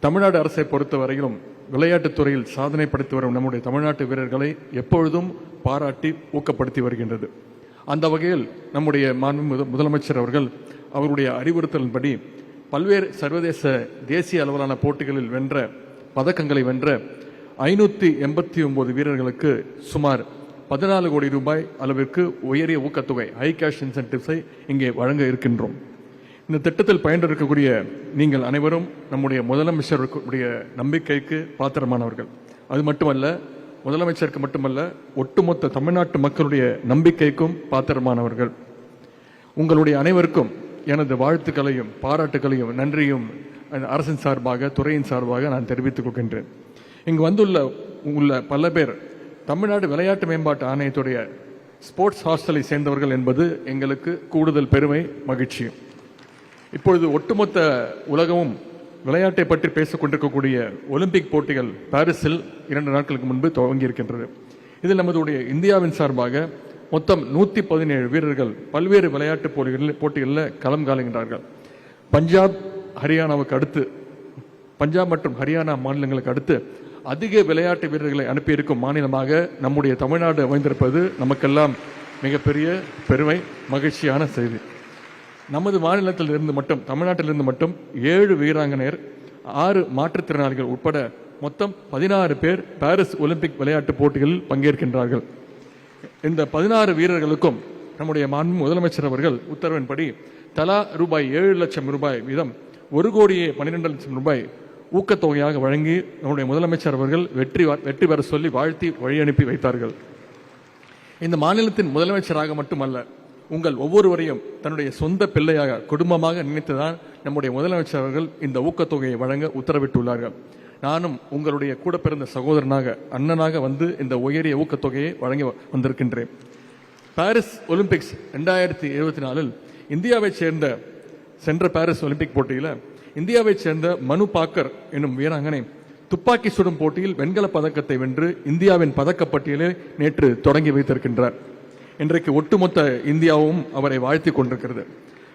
தமிழ்நாடு அரசை பொறுத்தவரையிலும் விளையாட்டுத் துறையில் சாதனை படைத்து வரும் நம்முடைய தமிழ்நாட்டு வீரர்களை எப்பொழுதும் பாராட்டி ஊக்கப்படுத்தி வருகின்றது. அந்த வகையில் நம்முடைய மாண்பு முதலமைச்சர் அவர்கள் அவருடைய அறிவுறுத்தலின்படி பல்வேறு சர்வதேச தேசிய அளவிலான போட்டிகளில் வென்ற பதக்கங்களை வென்ற ஐநூற்றி எண்பத்தி ஒன்பது வீரர்களுக்கு சுமார் பதினாலு கோடி ரூபாய் அளவிற்கு உயரிய ஊக்கத்தொகை ஹை கேஷ் இன்சென்டிவ்ஸை இங்கே வழங்க இருக்கின்றோம். இந்த திட்டத்தில் பயின்றிருக்கக்கூடிய நீங்கள் அனைவரும் நம்முடைய முதலமைச்சருடைய நம்பிக்கைக்கு பாத்திரமானவர்கள். அது மட்டுமல்ல முதலமைச்சருக்கு மட்டுமல்ல ஒட்டுமொத்த தமிழ்நாட்டு மக்களுடைய நம்பிக்கைக்கும் பாத்திரமானவர்கள். உங்களுடைய அனைவருக்கும் எனது வாழ்த்துக்களையும் பாராட்டுகளையும் நன்றியும் அரசின் சார்பாக துறையின் சார்பாக நான் தெரிவித்துக் கொள்கின்றேன். இங்கு வந்துள்ள உள்ள பல பேர் தமிழ்நாடு விளையாட்டு மேம்பாட்டு ஆணையத்துடைய ஸ்போர்ட்ஸ் ஹாஸ்டலை சேர்ந்தவர்கள் என்பது எங்களுக்கு கூடுதல் பெருமை மகிழ்ச்சி இப்பொழுது ஒட்டுமொத்த உலகமும் விளையாட்டை பற்றி பேசிக் கொண்டிருக்கக்கூடிய ஒலிம்பிக் போட்டிகள் பாரிஸில் இரண்டு நாட்களுக்கு முன்பு துவங்கியிருக்கின்றது. இதில் நமதுடைய இந்தியாவின் சார்பாக மொத்தம் நூற்றி பதினேழு வீரர்கள் பல்வேறு விளையாட்டு போட்டிகளில் போட்டிகளில் களம் காலுகின்றார்கள் பஞ்சாப் ஹரியானாவுக்கு அடுத்து பஞ்சாப் மற்றும் ஹரியானா மாநிலங்களுக்கு அடுத்து அதிக விளையாட்டு வீரர்களை அனுப்பியிருக்கும் மாநிலமாக நம்முடைய தமிழ்நாடு அமைந்திருப்பது நமக்கெல்லாம் மிகப்பெரிய பெருமை மகிழ்ச்சியான செய்தி. நமது மாநிலத்தில் இருந்து மட்டும் தமிழ்நாட்டிலிருந்து மட்டும் ஏழு வீராங்கனையர் ஆறு மாற்றுத்திறனாளிகள் உட்பட மொத்தம் பதினாறு பேர் பாரிஸ் ஒலிம்பிக் விளையாட்டுப் போட்டிகளில் பங்கேற்கின்றார்கள். இந்த பதினாறு வீரர்களுக்கும் நம்முடைய மாண்பு முதலமைச்சர் அவர்கள் உத்தரவின்படி தலா ரூபாய் ஏழு லட்சம் ரூபாய் வீதம் ஒரு கோடியே பன்னிரெண்டு லட்சம் ரூபாய் ஊக்கத்தொகையாக வழங்கி நம்முடைய முதலமைச்சர் அவர்கள் வெற்றி வெற்றி பெற சொல்லி வாழ்த்தி வழி அனுப்பி வைத்தார்கள். இந்த மாநிலத்தின் முதலமைச்சராக மட்டுமல்ல உங்கள் ஒவ்வொருவரையும் தன்னுடைய சொந்த பிள்ளையாக குடும்பமாக நினைத்துதான் நம்முடைய முதலமைச்சர் அவர்கள் இந்த ஊக்கத்தொகையை வழங்க உத்தரவிட்டுள்ளார்கள். நானும் உங்களுடைய கூட பிறந்த சகோதரனாக அண்ணனாக வந்து இந்த உயரிய ஊக்கத்தொகையை வழங்கி வ- வந்திருக்கின்றேன். பாரிஸ் ஒலிம்பிக்ஸ் ரெண்டாயிரத்தி இருபத்தி நாலில் இந்தியாவைச் சேர்ந்த சென்ற பாரிஸ் ஒலிம்பிக் போட்டியில் இந்தியாவைச் சேர்ந்த மனு பாக்கர் என்னும் வீராங்கனை துப்பாக்கி சுடும் போட்டியில் வெண்கலப் பதக்கத்தை வென்று இந்தியாவின் பதக்கப்பட்டியலை நேற்று தொடங்கி வைத்திருக்கின்றார். இன்றைக்கு ஒட்டுமொத்த இந்தியாவும் அவரை வாழ்த்தி கொண்டிருக்கிறது.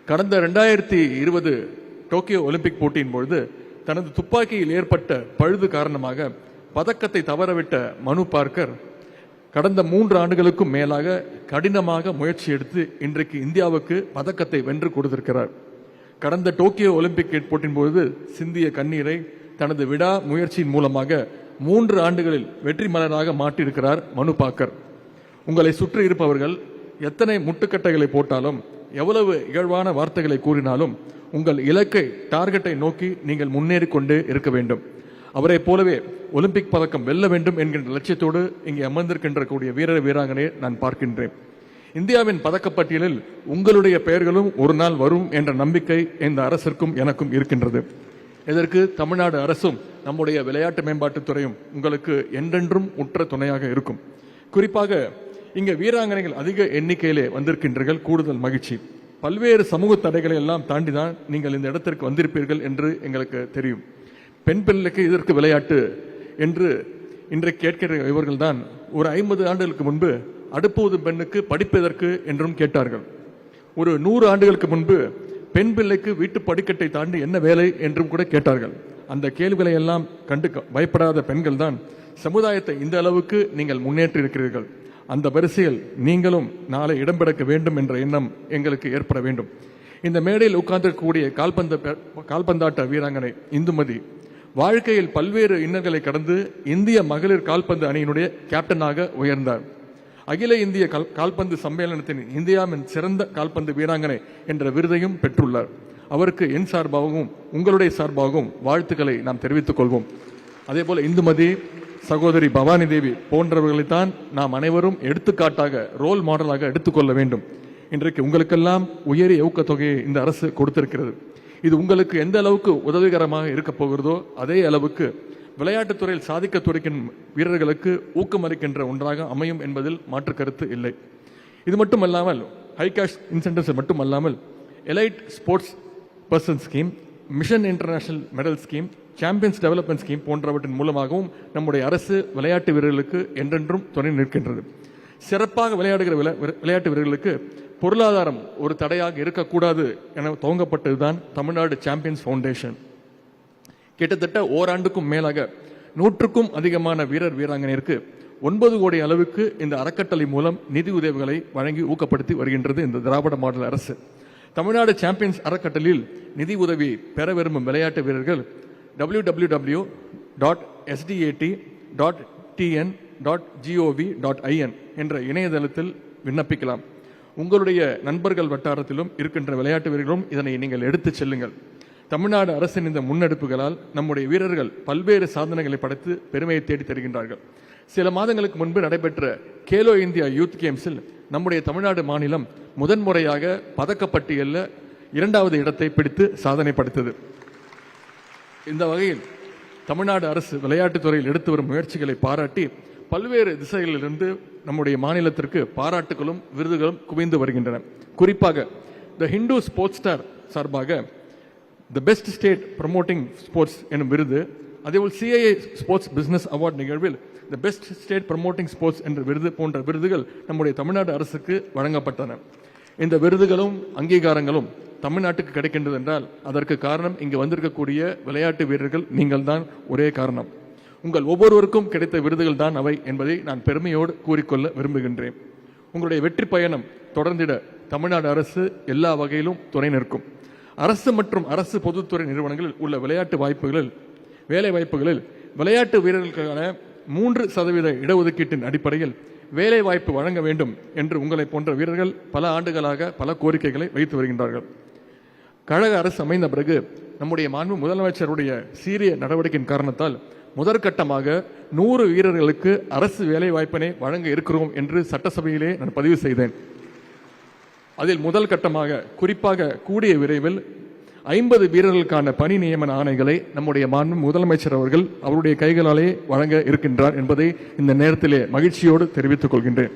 கடந்த ரெண்டாயிரத்தி இருபது டோக்கியோ ஒலிம்பிக் போட்டியின் பொழுது தனது துப்பாக்கியில் ஏற்பட்ட பழுது காரணமாக பதக்கத்தை தவறவிட்ட மனு பார்க்கர் கடந்த மூன்று ஆண்டுகளுக்கும் மேலாக கடினமாக முயற்சி எடுத்து இன்றைக்கு இந்தியாவுக்கு பதக்கத்தை வென்று கொடுத்திருக்கிறார். கடந்த டோக்கியோ ஒலிம்பிக் போட்டியின் பொழுது சிந்திய கண்ணீரை தனது விடா முயற்சியின் மூலமாக மூன்று ஆண்டுகளில் வெற்றி மலராக மாட்டியிருக்கிறார் மனு பாக்கர் உங்களை சுற்றி இருப்பவர்கள் எத்தனை முட்டுக்கட்டைகளை போட்டாலும் எவ்வளவு இகழ்வான வார்த்தைகளை கூறினாலும் உங்கள் இலக்கை டார்கெட்டை நோக்கி நீங்கள் முன்னேறி கொண்டே இருக்க வேண்டும். அவரைப் போலவே ஒலிம்பிக் பதக்கம் வெல்ல வேண்டும் என்கின்ற லட்சியத்தோடு இங்கே அமர்ந்திருக்கின்ற கூடிய வீரர் வீராங்கனை நான் பார்க்கின்றேன். இந்தியாவின் பதக்கப்பட்டியலில் உங்களுடைய பெயர்களும் ஒரு நாள் வரும் என்ற நம்பிக்கை இந்த அரசிற்கும் எனக்கும் இருக்கின்றது. இதற்கு தமிழ்நாடு அரசும் நம்முடைய விளையாட்டு மேம்பாட்டுத்துறையும் உங்களுக்கு என்றென்றும் உற்ற துணையாக இருக்கும். குறிப்பாக இங்கே வீராங்கனைகள் அதிக எண்ணிக்கையிலே வந்திருக்கின்றீர்கள் கூடுதல் மகிழ்ச்சி. பல்வேறு சமூக தடைகளை எல்லாம் தாண்டி தான் நீங்கள் இந்த இடத்திற்கு வந்திருப்பீர்கள் என்று எங்களுக்கு தெரியும். பெண் பிள்ளைக்கு இதற்கு விளையாட்டு என்று இன்றைக்கு கேட்கிற இவர்கள் தான் ஒரு ஐம்பது ஆண்டுகளுக்கு முன்பு அடுப்பது பெண்ணுக்கு படிப்பதற்கு என்றும் கேட்டார்கள். ஒரு நூறு ஆண்டுகளுக்கு முன்பு பெண் பிள்ளைக்கு வீட்டு படிக்கட்டை தாண்டி என்ன வேலை என்றும் கூட கேட்டார்கள். அந்த கேள்விகளை எல்லாம் கண்டு பயப்படாத பெண்கள் தான் சமுதாயத்தை இந்த அளவுக்கு நீங்கள் முன்னேற்றி இருக்கிறீர்கள் அந்த வரிசையில் நீங்களும் நாளை இடம்பெறக்க வேண்டும் என்ற எண்ணம் எங்களுக்கு ஏற்பட வேண்டும். இந்த மேடையில் உட்கார்ந்திருக்கக்கூடிய கால்பந்த கால்பந்தாட்ட வீராங்கனை இந்துமதி வாழ்க்கையில் பல்வேறு இன்னல்களை கடந்து இந்திய மகளிர் கால்பந்து அணியினுடைய கேப்டனாக உயர்ந்தார். அகில இந்திய கால்- கால்பந்து சம்மேளனத்தின் இந்தியாவின் சிறந்த கால்பந்து வீராங்கனை என்ற விருதையும் பெற்றுள்ளார். அவருக்கு என் சார்பாகவும் உங்களுடைய சார்பாகவும் வாழ்த்துக்களை நாம் தெரிவித்துக் கொள்வோம். அதே போல இந்துமதி சகோதரி பவானி தேவி போன்றவர்களைத்தான் நாம் அனைவரும் எடுத்துக்காட்டாக ரோல் மாடலாக எடுத்துக்கொள்ள வேண்டும். இன்றைக்கு உங்களுக்கெல்லாம் உயரிய ஊக்கத்தொகையை இந்த அரசு கொடுத்திருக்கிறது. இது உங்களுக்கு எந்த அளவுக்கு உதவிகரமாக இருக்க போகிறதோ அதே அளவுக்கு விளையாட்டுத் துறையில் சாதிக்க துடிக்கும் வீரர்களுக்கு ஊக்கமளிக்கின்ற ஒன்றாக அமையும் என்பதில் மாற்று கருத்து இல்லை. இது மட்டுமல்லாமல் ஹை கேஷ் இன்சென்டிவ்ஸ் மட்டுமல்லாமல் elite sports person scheme mission international medal scheme champions development scheme போன்றவற்றின் மூலமாகவும் நம்முடைய அரசு விளையாட்டு வீரர்களுக்கு என்றென்றும் துணை நிற்கின்றது. சிறப்பாக விளையாடுகிற விளையாட்டு வீரர்களுக்கு பொருளாதாரம் ஒரு தடையாக இருக்கக்கூடாது என துவங்கப்பட்டதுதான் தமிழ்நாடு சாம்பியன்ஸ் ஃபவுண்டேஷன் கிட்டத்தட்ட ஓராண்டுக்கும் மேலாக நூற்றுக்கும் அதிகமான வீரர் வீராங்கனையருக்கு ஒன்பது கோடி அளவுக்கு இந்த அறக்கட்டளை மூலம் நிதி உதவிகளை வழங்கி ஊக்கப்படுத்தி வருகின்றது இந்த திராவிட மாடல் அரசு. தமிழ்நாடு சாம்பியன்ஸ் அறக்கட்டளையில் நிதி உதவி பெற விரும்பும் விளையாட்டு வீரர்கள் W W W dot SDAT dot TN dot GOV dot IN என்ற இணையதளத்தில் விண்ணப்பிக்கலாம். உங்களுடைய நண்பர்கள் வட்டாரத்திலும் இருக்கின்ற விளையாட்டு வீரர்களும் இதனை நீங்கள் எடுத்துச் செல்லுங்கள். தமிழ்நாடு அரசின் இந்த முன்னெடுப்புகளால் நம்முடைய வீரர்கள் பல்வேறு சாதனைகளை படைத்து பெருமையை தேடி தருகின்றார்கள். சில மாதங்களுக்கு முன்பு நடைபெற்ற கேலோ இந்தியா யூத் கேம்ஸில் நம்முடைய தமிழ்நாடு மாநிலம் முதன்முறையாக பதக்கப்பட்டியலில் இரண்டாவது இடத்தை பிடித்து சாதனை படைத்தது. இந்த வகையில் தமிழ்நாடு அரசு விளையாட்டுத் துறையில் எடுத்து வரும் முயற்சிகளை பாராட்டி பல்வேறு திசைகளிலிருந்து நம்முடைய மாநிலத்திற்கு பாராட்டுகளும் விருதுகளும் குவிந்து வருகின்றன. குறிப்பாக த ஹிந்து ஸ்போர்ட்ஸ் ஸ்டார் சார்பாக the best state promoting sports எனும் விருது அதேபோல் சிஐஏ ஸ்போர்ட்ஸ் பிஸ்னஸ் அவார்ட் நிகழ்வில் the best state promoting sports என்ற விருது போன்ற விருதுகள் நம்முடைய தமிழ்நாடு அரசுக்கு வழங்கப்பட்டன. இந்த விருதுகளும் அங்கீகாரங்களும் தமிழ்நாட்டுக்கு கிடைக்கின்றது என்றால் அதற்கு காரணம் இங்கு வந்திருக்கக்கூடிய விளையாட்டு வீரர்கள் நீங்கள் தான் ஒரே காரணம். உங்கள் ஒவ்வொருவருக்கும் கிடைத்த விருதுகள் தான் அவை என்பதை நான் பெருமையோடு கூறிக்கொள்ள விரும்புகின்றேன். உங்களுடைய வெற்றி பயணம் தொடர்ந்திட தமிழ்நாடு அரசு எல்லா வகையிலும் துணை நிற்கும். அரசு மற்றும் அரசு பொதுத்துறை நிறுவனங்களில் உள்ள விளையாட்டு வாய்ப்புகளில் வேலை வாய்ப்புகளில் விளையாட்டு வீரர்களுக்கான மூன்று சதவீத இடஒதுக்கீட்டின் அடிப்படையில் வேலை வாய்ப்பு வழங்க வேண்டும் என்று உங்களை போன்ற வீரர்கள் பல ஆண்டுகளாக பல கோரிக்கைகளை வைத்து வருகின்றார்கள். கழக அரசு அமைந்த பிறகு நம்முடைய மாண்பு முதலமைச்சருடைய சீரிய நடவடிக்கையின் காரணத்தால் முதற்கட்டமாக நூறு வீரர்களுக்கு அரசு வேலை வாய்ப்பினை வழங்க இருக்கிறோம் என்று சட்டசபையிலே நான் பதிவு செய்தேன். அதில் முதல் கட்டமாக குறிப்பாக கூடிய விரைவில் ஐம்பது வீரர்களுக்கான பணி நியமன ஆணைகளை நம்முடைய மாண்பு முதலமைச்சர் அவர்கள் அவருடைய கைகளாலே வழங்க இருக்கின்றார் என்பதை இந்த நேரத்திலே மகிழ்ச்சியோடு தெரிவித்துக் கொள்கின்றேன்.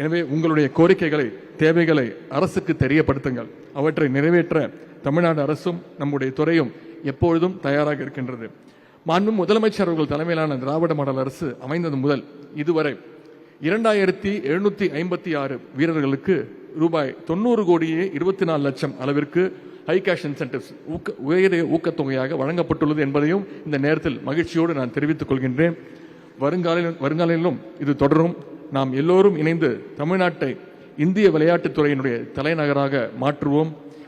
எனவே உங்களுடைய கோரிக்கைகளை தேவைகளை அரசுக்கு தெரியப்படுத்துங்கள். அவற்றை நிறைவேற்ற தமிழ்நாடு அரசும் நம்முடைய துறையும் எப்பொழுதும் தயாராக இருக்கின்றது. மாண்பும் முதலமைச்சர் அவர்கள் தலைமையிலான திராவிட மாடல் அரசு அமைந்தது முதல் இதுவரை இரண்டாயிரத்தி எழுநூத்தி ஐம்பத்தி ஆறு வீரர்களுக்கு ரூபாய் தொண்ணூறு கோடியே இருபத்தி நாலு லட்சம் அளவிற்கு ஹை கேஷ் இன்சென்டிவ்ஸ் ஊக்க உயரிய ஊக்கத்தொகையாக வழங்கப்பட்டுள்ளது என்பதையும் இந்த நேரத்தில் மகிழ்ச்சியோடு நான் தெரிவித்துக் கொள்கின்றேன். வருங்காலில் வருங்காலிலும் இது தொடரும். நாம் எல்லோரும் இணைந்து தமிழ்நாட்டை இந்திய விளையாட்டுத் துறையினுடைய தலைநகராக மாற்றுவோம்.